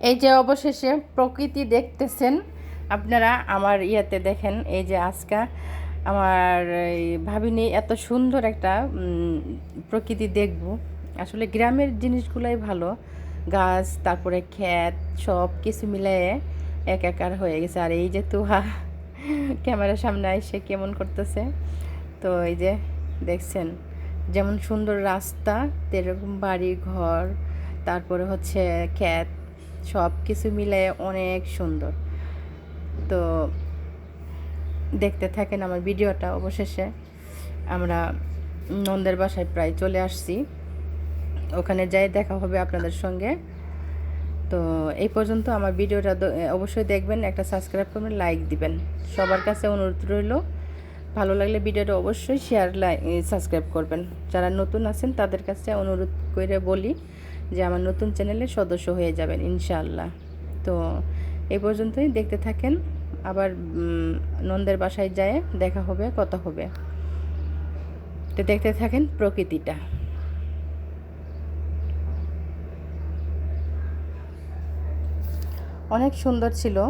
এই যে অবশেষে প্রকৃতি দেখতেছেন, আপনারা আমার ইয়েতে দেখেন, এই যে আজকা আমার এই ভাবিনি এত সুন্দর একটা প্রকৃতি দেখব। আসলে গ্রামের জিনিসগুলোই ভালো, গাছ, তারপরে ক্ষেত, সব কিছু মিলিয়ে এক একার হয়ে গেছে। আর এই যে তুহা, ক্যামেরার সামনে এসে কেমন করতেছে? তো এই যে দেখছেন, যেমন সুন্দর রাস্তা, তেরকম বাড়ি ঘর তারপরে হচ্ছে ক্ষেত সব কিছু মিলে অনেক সুন্দর। তো দেখতে থাকেন আমার ভিডিওটা অবশেষে। আমরা নন্দের বাসায় প্রায় চলে আসছি। ওখানে যাই দেখা হবে আপনাদের সঙ্গে। তো এই পর্যন্ত আমার ভিডিওটা অবশ্যই দেখবেন, একটা সাবস্ক্রাইব করবেন লাইক দিবেন। সবার কাছে অনুরোধ রইল, ভালো লাগলে ভিডিওটা অবশ্যই শেয়ার সাবস্ক্রাইব করবেন। যারা নতুন আছেন, তাদের কাছে অনুরোধ করে বলি যে আমার নতুন চ্যানেলে সদস্য হয়ে যাবেন, ইনশাআল্লাহ। তো এই পর্যন্তই, দেখতে থাকেন। আবার নন্দের বাসায় যায়, দেখা হবে, কথা হবে। তো দেখতে থাকেন প্রকৃতিটা। অনেক সুন্দর ছিল।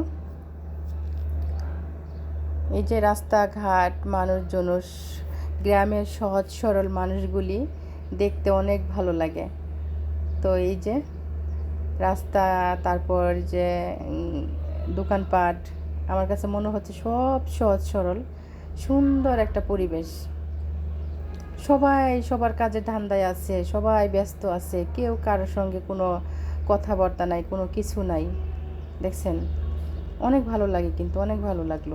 এই যে রাস্তাঘাট, মানুষজন স- গ্রামের সহজ সরল মানুষগুলি দেখতে অনেক ভালো লাগে। তো এই যে রাস্তা, তারপর যে দোকানপাট, আমার কাছে মনে হচ্ছে সব সহজ সরল, সুন্দর একটা পরিবেশ। সবাই সবার কাজে ধান্দায় আছে, সবাই ব্যস্ত আছে, কেউ কারোর সঙ্গে কোনো কথাবার্তা নাই, কোনো কিছু নাই, দেখছেন? অনেক ভালো লাগে কিন্তু, অনেক ভালো লাগল।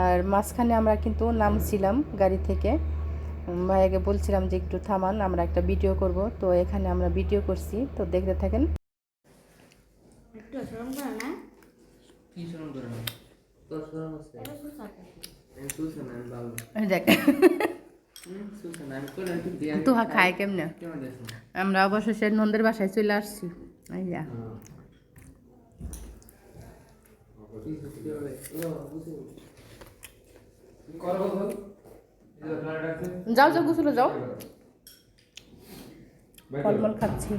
আর মাঝখানে আমরা কিন্তু নামছিলাম গাড়ি থেকে। ভাইয়াকে বলছিলাম যে একটু থামান আমরা একটা ভিডিও করব। তো এখানে আমরা ভিডিও করছি তো দেখতে থাকেন। তুহা খায় কেমনে? আমরা অবশেষে নন্দের বাসায় চলে আসছি। এই যা। করব বল যাও যাও গোসলে যাও। ফলমল খাচ্ছি।